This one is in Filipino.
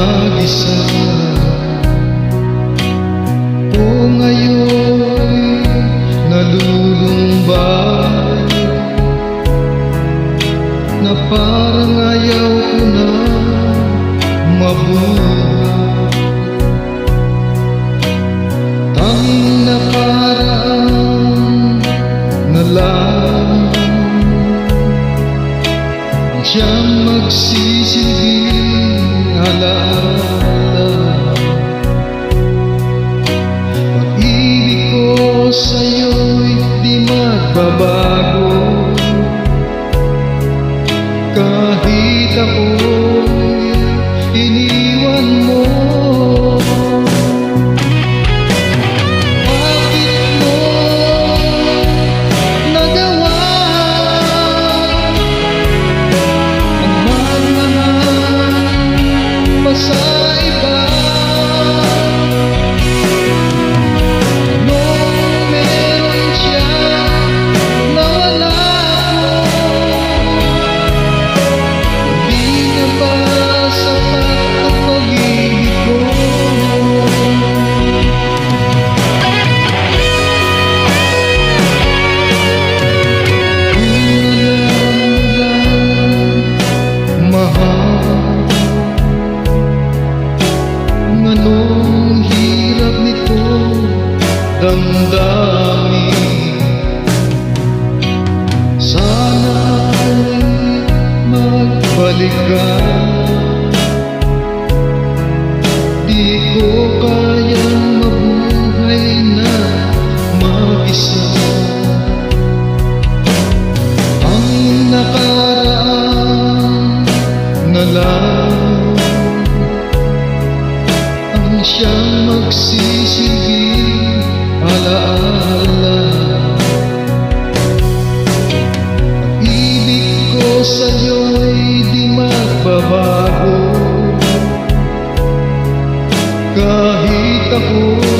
mag-isa. O ngayon nalulumbay Na parang ayaw ko na mabuhay. Tanging na lang Ang siyang magsisilbing alaala Damdamin Sana'y magbalik ka Di kayang mabuhay na mag-isa. Ang nakaraan na ang siyang magsisilbi acabou.